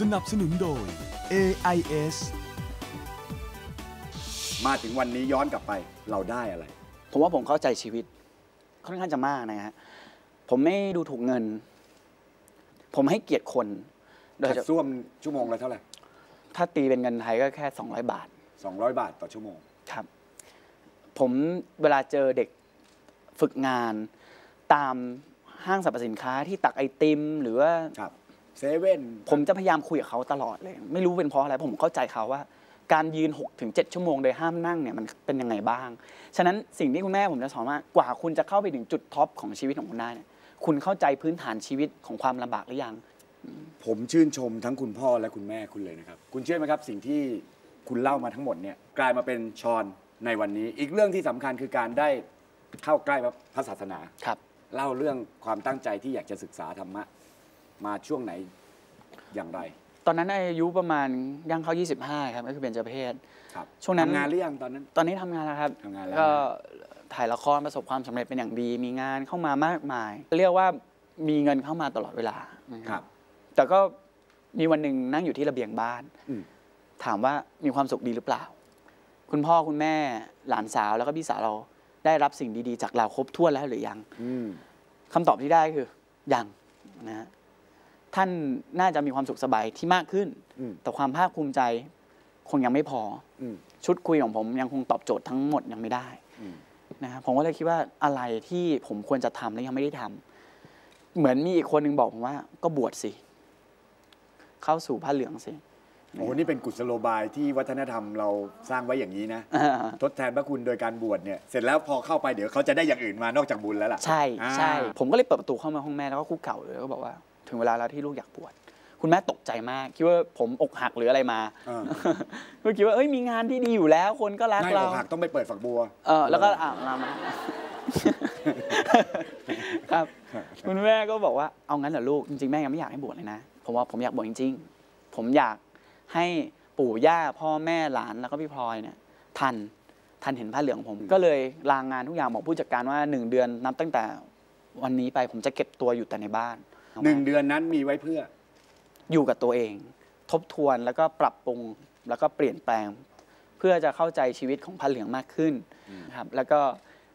สนับสนุนโดย AIS มาถึงวันนี้ย้อนกลับไปเราได้อะไร ผมว่าผมเข้าใจชีวิต ค่อนข้างจะมากนะฮะ ผมไม่ดูถูกเงิน ผมให้เกียรติคน โดยขัดเฉพาะส้วมชั่วโมงละเท่าไหร่ถ้าตีเป็นเงินไทยก็แค่ 200 บาท 200 บาทต่อชั่วโมง ครับ ผมเวลาเจอเด็กฝึกงาน ตามห้างสรรพสินค้าที่ตักไอติม หรือว่าครับ เซเว่นผมจะพยายามคุยกับเขาตลอดเลย ไม่รู้เป็นเพราะอะไรผมเข้าใจเขาว่า การยืน6ถึง7ชั่วโมงโดยห้ามนั่งเนี่ยมันเป็นยังไงบ้าง ฉะนั้นสิ่งที่คุณแม่ผมจะสอนว่ากว่าคุณจะเข้าไปถึงจุดท็อปของชีวิตของคุณได้เนี่ยคุณเข้าใจพื้นฐานชีวิตของความลำบากหรือยัง ผมชื่นชมทั้งคุณพ่อและคุณแม่คุณเลยนะครับ คุณเชื่อไหมครับ สิ่งที่คุณเล่ามาทั้งหมดเนี่ยกลายมาเป็นชอนในวันนี้ อีกเรื่องที่สำคัญคือการได้เข้าใกล้พระศาสนา ครับ เล่าเรื่องความตั้งใจที่อยากจะศึกษาธรรมะ มาช่วงไหนอย่างไร ตอนนั้นอายุประมาณย่างเข้า 25 ครับก็คือเป็นเจเพศครับช่วงนั้นทำงานหรือยังตอนนั้น ตอนนี้ทำงานแล้วครับทำงานแล้วก็นะถ่ายละครประสบความสำเร็จเป็นอย่างดี มีงานเข้ามามากมาย เรียกว่ามีเงินเข้ามาตลอดเวลาครับ แต่ก็มีวันหนึ่งนั่งอยู่ที่ระเบียงบ้านอืมถามว่ามีความสุขดีหรือเปล่า คุณพ่อคุณแม่หลานสาวแล้วก็พี่สาวเราได้รับสิ่งดีๆ จากเราครบถ้วนแล้วหรือยังอืมคำตอบที่ได้คือยังนะฮะ ท่านน่าจะมีความสุขสบายที่มากขึ้นอืมแต่ความภาคภูมิใจคงยังไม่พออืมชุดคุยของผมยังคงตอบโจทย์ทั้งหมดยังไม่ได้อืมนะครับผมก็เลยคิดว่าอะไรที่ผมควรจะทำแล้วยังไม่ได้ทำเหมือนมีอีกคนหนึ่งบอกผมว่า ก็บวชสิ เข้าสู่ผ้าเหลืองสิโอ้โหนี่เป็นกุศโลบายที่วัฒนธรรมเราสร้างไว้อย่างนี้นะอ่าทดแทนพระคุณโดยการบวชเนี่ย เสร็จแล้วพอเข้าไปเดี๋ยวเขาจะได้อย่างอื่นมานอกจากบุญแล้วล่ะ ใช่อ่าใช่ ผมก็เลยเปิดประตูเข้ามาห้องแม่แล้วก็คุกเข่าเลยแล้วก็บอกว่า ถึงเวลาแล้วที่ลูกอยากบวชคุณแม่ตกใจมาก คิดว่าผมอกหักหรืออะไรมาเออก็คิดว่าเอ้ยมีงานที่ดีอยู่แล้ว คนก็รักไม่เราอกหักต้องไปเปิดฝักบัว เออแล้วก็อ่ามามาครับคุณแม่ก็บอกว่าเอางั้นเหรอลูกจริงๆแม่ยังไม่อยากให้บวชเลยนะผมว่าผมอยากบวชจริง ๆ ผมอยากให้ปู่ย่าพ่อแม่หลานแล้วก็พี่พลอยเนี่ยทันทันเห็นผ้าเหลืองผม ก็เลยลางงานทุกอย่างบอกผู้จัดการว่าหนึ่งเดือนนับตั้งแต่วันนี้ไปผมจะเก็บตัวอยู่แต่ในบ้าน หนึ่งเดือนนั้นมีไว้เพื่อ อยู่กับตัวเอง ทบทวนแล้วก็ปรับปรุงแล้วก็เปลี่ยนแปลง เพื่อจะเข้าใจชีวิตของผ้าเหลืองมากขึ้นนะครับ แล้วก็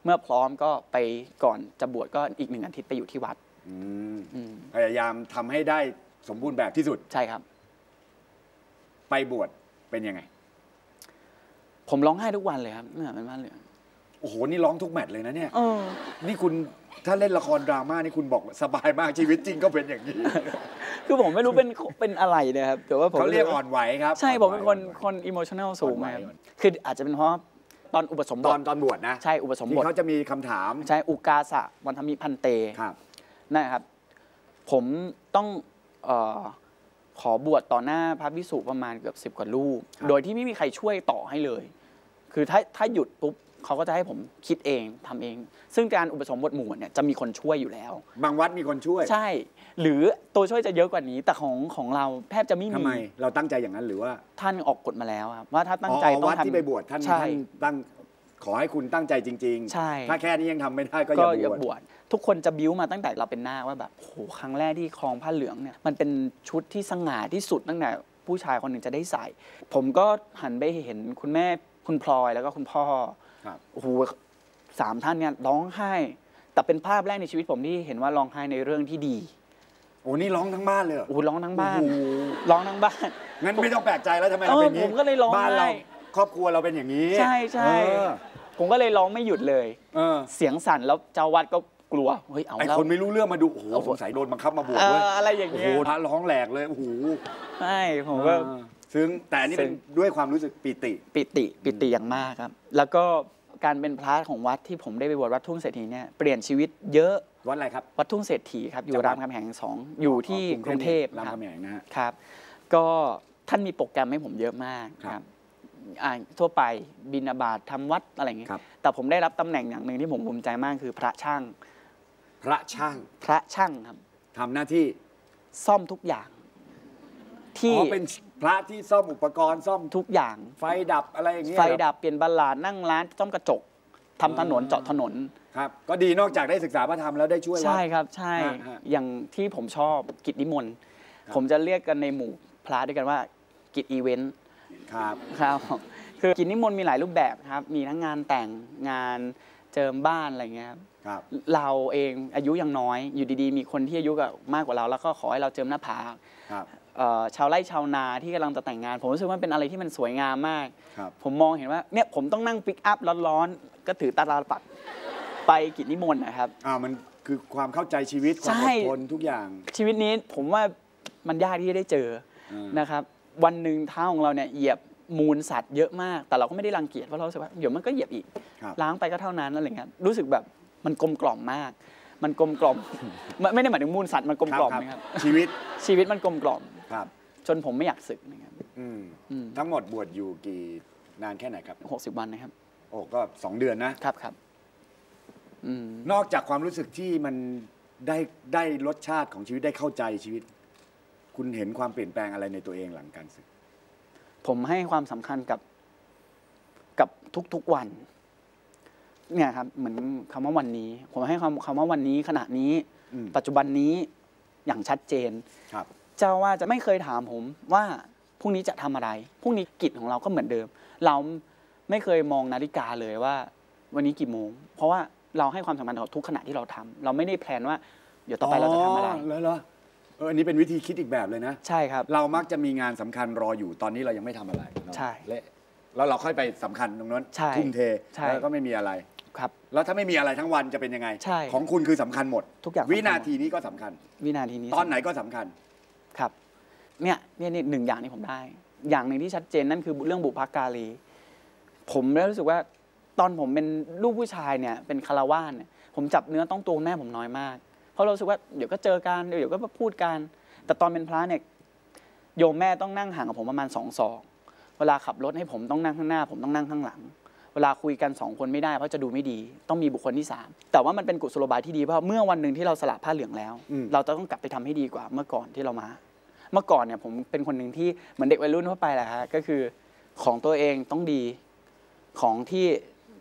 เมื่อพร้อมก็ไปก่อนจะบวชก็อีกหนึ่งอาทิตย์ไปอยู่ที่วัดอืมอืมพยายามทำให้ได้สมบูรณ์แบบที่สุดใช่ครับ ไปบวชเป็นยังไง ผมร้องไห้ทุกวันเลยครับเมื่อเป็นผ้าเหลืองโอ้โหนี่ร้องทุกแมตช์เลยนะเนี่ยเออนี่คุณ ถ้าเล่นละครดราม่านี่คุณบอกสบายมากชีวิตจริงก็เป็นอย่างนี้ คือผมไม่รู้เป็นเป็นอะไรนะครับแต่ว่าผมเขาเรียกอ่อนไหวครับ ใช่ผมเป็นคนอ่อไหวคนอิโมชันแนลสูงอ่อนไหวครับคืออาจจะเป็นเพราะตอนอุปสมบตอทนตอนบวชนะ ใช่อุปสมบที่ทเขาจะมีคำถาม ใช่อุกาสะวันธมิพันเตครับนะครับ ผมต้องเออขอบวชต่อหน้าพระพิสุประมาณเกือบสิบกว่ารูปครับโดยที่ไม่มีใครช่วยต่อให้เลย คือถ้าถ้าหยุดปุ๊บ เขาก็จะให้ผมคิดเองทำเอง ซึ่งการอุปสมบทหมู่เนี่ยจะมีคนช่วยอยู่แล้ว บางวัดมีคนช่วย ใช่ หรือตัวช่วยจะเยอะกว่านี้ แต่ของของเราแทบจะไม่ทำมีไม เราตั้งใจอย่างนั้นหรือว่า ท่านออกกฎมาแล้วครับว่าถ้าตั้งใจอ๋อต้องวัดทำที่ไปบวชท่านใช่ท่านตั้งขอให้คุณตั้งใจจริง ๆ ใช่ ถ้าแค่นี้ยังทำไม่ได้ก็อก็ย่าอย่าบบววชชทุกคนจะบิ้วมาตั้งแต่เราเป็นหน้าว่าแบบโหครั้งแรกที่คลองผ้าเหลืองเนี่ยมันเป็นชุดที่สง่าที่สุดตั้งแต่ผู้ชายคนหนึ่งจะได้ใส่ ผมก็หันไปเห็นคุณแม่คุณพลอยแล้วก็คุณพ่อครับ โอ้โหสามท่านเนี่ยร้องไห้ แต่เป็นภาพแรกในชีวิตผมที่เห็นว่าร้องไห้ในเรื่องที่ดีโอ้นี่ร้องทั้งบ้านเลยเหรอโอ้โหร้องทั้งบ้านโอ้โหร้องทั้งบ้านงั้นไม่ต้องแปลกใจแล้วทำไมเราเออเป็นอย่างนี้ผมก็เลยร้องบ้านเราไห้ครอบครัวเราเป็นอย่างนี้ ใช่ใช่เออผมก็เลยร้องไม่หยุดเลยเออเสียงสั่นแล้วเจ้าวัดก็กลัวเฮ้ยเอาไอแล้วคนไม่รู้เรื่องมาดูโอ้โหเอาสงสัยโดนบังคับมาบวชเอเว้ยออะไรอย่างโอ้เงี้โหยพระร้องแหลกเลยโอ้โหใช่ผมก็เออ ซึ้งแต่อันนี่เป็นซึ้งด้วยความรู้สึกปิติ ปิติปิติอย่างมากครับ แล้วก็การเป็นพระของวัดที่ผมได้ไปบวชวัดทุ่งเศรษฐีเนี่ยเปลี่ยนชีวิตเยอะวัดอะไรครับ วัดทุ่งเศรษฐีครับ อยู่จังหวัด รามคำแหงสองอยู่ที่กรุงเทพรามครับคำแหงนะฮะ ครับ ก็ท่านมีโปรแกรมให้ผมเยอะมากครับครับอ่าทั่วไปบินาบาตทำวัดอะไรอย่างเงี้ยครับ แต่ผมได้รับตำแหน่งอย่างหนึ่งที่ผมภูมิใจมากคือพระช่าง พระช่างพระช่างครับ ทำหน้าที่ซ่อมทุกอย่าง ที่ อ๋อเป็นพระที่ซ่อมอุปกรณ์ซ่อมทุกอย่าง ไฟดับอะไรอย่างเงี้ยไฟเหรอดับเปลี่ยนบัลลาดนั่งร้านซ่อมกระจกทำถนนอ๋อเจาะถนน ครับ ก็ดีนอกจากได้ศึกษาพระธรรมแล้วได้ช่วยวัด ใช่ครับใช่ ฮะฮะอย่างที่ผมชอบกิจนิมนต์ ครับ ผมจะเรียกกันในหมู่พระด้วยกันว่ากิจอีเวนต์ครับ ครับ คือกิจนิมนต์มีหลายรูปแบบครับ มีทั้งงานแต่งงานเจิมบ้านอะไรเงี้ยครับ ครับ เราเองอายุยังน้อย อยู่ดีๆ มีคนที่อายุกับมากกว่าเรา แล้วก็ขอให้เราเจิมหน้าผากครับเอ่อ ชาวไร่ชาวนาที่กำลังจะแต่งงาน ผมรู้สึกว่าเป็นอะไรที่มันสวยงามมากครับผมมองเห็นว่าเนี่ยผมต้องนั่งปิกอัพร้อนๆ ก็ถือตาลาปัดไปกิจนิมนต์นะครับอ่ามันคือความเข้าใจชีวิตความใช่อดทนทุกอย่าง ชีวิตนี้ผมว่ามันยากที่จะได้เจออืมนะครับ วันหนึ่งเท้าของเราเนี่ยเหยียบมูลสัตว์เยอะมาก แต่เราก็ไม่ได้รังเกียจเพราะเรารู้สึกว่าเดี๋ยวมันก็เหยียบอีกครับล้างไปก็เท่านั้นอะไรเงี้ยรู้สึกแบบมันกลมกล่อมมาก มันกลมกล่อมไม่ไม่ได้หมายถึงมูลสัตว์มันกลมกล่อมครับนะครับชีวิตชีวิตมันกลมกล่อมครับ จนผมไม่อยากศึกนะครับอืมอืมทั้งหมดบวชอยู่กี่นานแค่ไหนครับหกสิบวันนะครับ โอ้ก็สองเดือนนะครับครับอืมนอกจากความรู้สึกที่มันได้ได้รสชาติของชีวิตได้เข้าใจชีวิต คุณเห็นความเปลี่ยนแปลงอะไรในตัวเองหลังการศึก ผมให้ความสำคัญกับกับทุกๆวัน เนี่ยครับเหมือนคำว่าวันนี้ ผมให้คำคำว่าวันนี้ขณะนี้อืมปัจจุบันนี้อย่างชัดเจนครับเจ้าว่าจะไม่เคยถามผมว่าพรุ่งนี้จะทำอะไรพรุ่งนี้กิจของเราก็เหมือนเดิม เราไม่เคยมองนาฬิกาเลยว่า วันนี้กี่โมง เพราะว่าเราให้ความสำคัญกับทุกขณะที่เราทำเราไม่ได้แพลนว่า เดี๋ยวต่อไปเราจะทำอะไรแล้วเหรอเอออันนี้เป็นวิธีคิดอีกแบบเลยนะ ใช่ครับ เรามักจะมีงานสำคัญรออยู่ตอนนี้เรายังไม่ทำอะไรเนอะใช่และแล้วเราค่อยไปสำคัญตรงนั้นใช่ทุ่มเทใช่แล้วก็ไม่มีอะไร ครับ แล้วถ้าไม่มีอะไรทั้งวันจะเป็นยังไง ใช่ของคุณคือสำคัญหมด ทุกอย่างสำคัญหมดวินาทีนี้ก็สำคัญ วินาทีนี้ตอนไหนก็สำคัญ ครับ เนี่ยเนี่ยนี่หนึ่งอย่างที่ผมได้ อย่างหนึ่งที่ชัดเจนนั่นคือเรื่องบุพการี ผมได้รู้สึกว่า ตอนผมเป็นลูกผู้ชายเนี่ยเป็นคารวาสเนี่ยผมจับเนื้อต้องตัวแม่ผมน้อยมาก เพราะเรารู้สึกว่าเดี๋ยวก็เจอกันเดี๋ยวก็พูดกัน แต่ตอนเป็นพระเนี่ยโยมแม่ต้องนั่งห่างกับผมประมาณสองศอก เวลาขับรถให้ผมต้องนั่งข้างหน้า ผมต้องนั่งข้างหลัง เวลาคุยกันสองคนไม่ได้เพราะจะดูไม่ดี ต้องมีบุคคลที่สามแต่ว่ามันเป็นกุศโลบายที่ดีเพราะเมื่อวันหนึ่งที่เราสละผ้าเหลืองแล้วอืมเราจะต้องกลับไปทำให้ดีกว่าเมื่อก่อนที่เรามา เมื่อก่อนเนี่ยผมเป็นคนหนึ่งที่เหมือนเด็กวัยรุ่นทั่วไปแหละฮะก็คือของตัวเองต้องดีของที่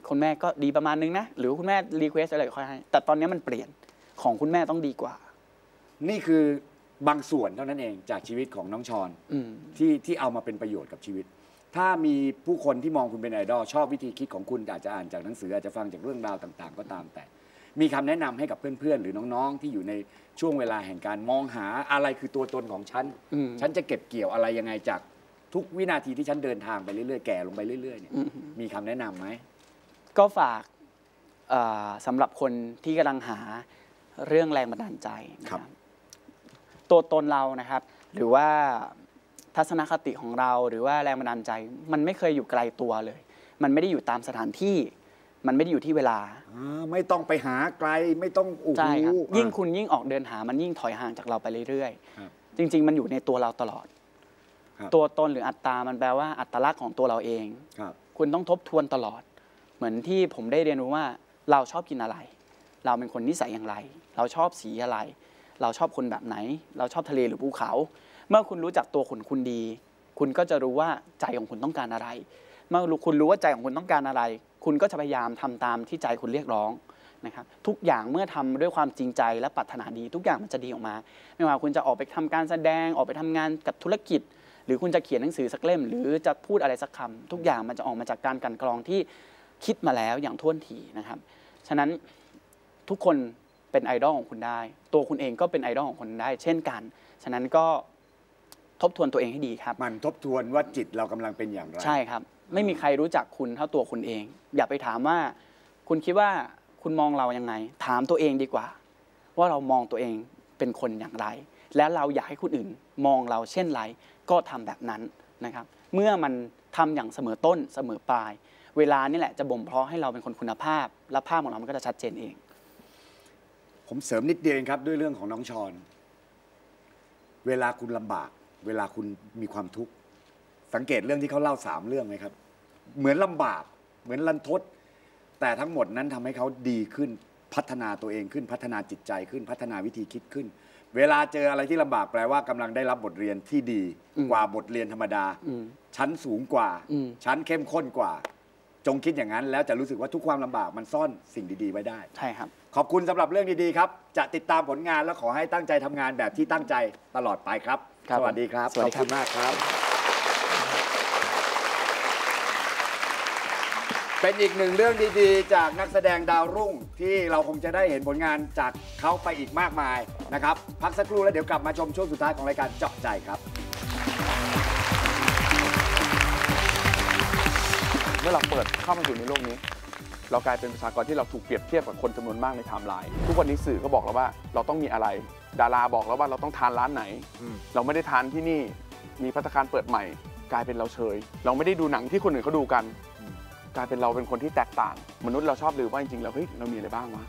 คุณแม่ก็ดีประมาณนึงนะ หรือว่าคุณแม่รีเควสอะไรก็ค่อยให้แต่ตอนนี้มันเปลี่ยนของคุณแม่ต้องดีกว่า นี่คือบางส่วนเท่านั้นเองจากชีวิตของน้องชอนอืมที่ที่เอามาเป็นประโยชน์กับชีวิต ถ้ามีผู้คนที่มองคุณเป็นไอดอลชอบวิธีคิดของคุณอาจจะอ่านจากหนังสืออาจจะฟังจากเรื่องราวต่าง ๆ ก็ตามแต่ มีคำแนะนำให้กับเพื่อนๆ หรือน้องๆ ที่อยู่ในช่วงเวลาแห่งการมองหาอะไรคือตัวตนของฉันอืมฉันจะเก็บเกี่ยวอะไรยังไงจากทุกวินาทีที่ฉันเดินทางไปเรื่อยๆ แก่ลงไปเรื่อยๆเนี่ยอืมมีคำแนะนำไหมก็ฝากเอ่อสำหรับคนที่กำลังหาเรื่องแรงบันดาลใจนะครับ ตัวตนเรานะครับ หรือว่า ทัศนคติของเราหรือว่าแรงบันดาลใจ มันไม่เคยอยู่ไกลตัวเลย มันไม่ได้อยู่ตามสถานที่ มันไม่ได้อยู่ที่เวลาอ่าไม่ต้องไปหาไกลไม่ต้องโอ้โหใช่ครับยิ่งอะคุณยิ่งออกเดินหามันยิ่งถอยห่างจากเราไปเรื่อยครับๆจริง ๆ มันอยู่ในตัวเราตลอดครับตัวตนหรืออัตตา มันแปลว่าอัตลักษณ์ของตัวเราเองครับคุณต้องทบทวนตลอด เหมือนที่ผมได้เรียนรู้ว่าเราชอบกินอะไร เราเป็นคนนิสัยอย่างไร เราชอบสีอะไร เราชอบคนแบบไหน เราชอบทะเลหรือภูเขา เมื่อคุณรู้จักตัวคุณคุณดี คุณก็จะรู้ว่าใจของคุณต้องการอะไร เมื่อคุณรู้ว่าใจของคุณต้องการอะไร คุณก็จะพยายามทำตามที่ใจคุณเรียกร้องนะครับทุกอย่างเมื่อทำด้วยความจริงใจและปรารถนาดี ทุกอย่างมันจะดีออกมา ไม่ว่าคุณจะออกไปทำการแสดงออกไปทำงานกับธุรกิจ หรือคุณจะเขียนหนังสือสักเล่ม หรือจะพูดอะไรสักคำทุกอย่างมันจะออกมาจากการกันกรองที่คิดมาแล้วอย่างท่วนทีนะครับ ฉะนั้นทุกคนเป็นไอดอลของคุณได้ ตัวคุณเองก็เป็นไอดอลของคนได้ เช่นกัน ฉะนั้นก็ ทบทวนตัวเองให้ดีครับมันทบทวนว่าจิตเรากำลังเป็นอย่างไร ใช่ครับ ไม่มีใครรู้จักคุณเท่าตัวคุณเอง อย่าไปถามว่า คุณคิดว่าคุณมองเรายังไง ถามตัวเองดีกว่า ว่าเรามองตัวเองเป็นคนอย่างไร และเราอยากให้คนอื่นมองเราเช่นไร ก็ทำแบบนั้นนะครับ เมื่อมันทำอย่างเสมอต้นเสมอปลาย เวลานี่แหละจะบ่มเพาะให้เราเป็นคนคุณภาพ และภาพของเรามันก็จะชัดเจนเอง ผมเสริมนิดเดียวเองครับด้วยเรื่องของน้องชอน เวลาคุณลำบาก เวลาคุณมีความทุกข์สังเกตเรื่องที่เขาเล่าสามเรื่องไหมครับ เหมือนลำบาก เหมือนลันทด แต่ทั้งหมดนั้นทำให้เขาดีขึ้นพัฒนาตัวเองขึ้นพัฒนาจิตใจขึ้นพัฒนาวิธีคิดขึ้น เวลาเจออะไรที่ลำบากแปลว่ากำลังได้รับบทเรียนที่ดีอืมกว่าบทเรียนธรรมดาอืมชั้นสูงกว่าอืมชั้นเข้มข้นกว่า จงคิดอย่างนั้น แล้วจะรู้สึกว่าทุกความลำบากมันซ่อนสิ่งดีๆไว้ได้ใช่ครับ ขอบคุณสำหรับเรื่องดีๆครับ จะติดตามผลงานและขอให้ตั้งใจทำงานแบบที่ตั้งใจตลอดไปครับครับ สวัสดีครับ สวัสดีขอบคุณมากครับ เป็นอีกหนึ่งเรื่องดีๆ จากนักแสดงดาวรุ่งที่เราคงจะได้เห็นผลงานจากเขาไปอีกมากมายนะครับ พักสักครู่แล้วเดี๋ยวกลับมาชมช่วงสุดท้ายของรายการเจาะใจครับ เมื่อเราเปิดเข้ามาอยู่ในโลกนี้ เรากลายเป็นประชากรที่เราถูกเปรียบเทียบกับคนจำนวนมากในไทม์ไลน์ทุกวันนี้สื่อก็บอกแล้วว่าเราต้องมีอะไร ดาราบอกแล้วว่าเราต้องทานร้านไหนอืมเราไม่ได้ทานที่นี่มีพัตตาคารเปิดใหม่ กลายเป็นเราเฉย เราไม่ได้ดูหนังที่คนอื่นเขาดูกัน กลายเป็นเราเป็นคนที่แตกต่าง มนุษย์เราชอบลืมว่าจริงๆแล้วเฮ้ยเรามีอะไรบ้างวะ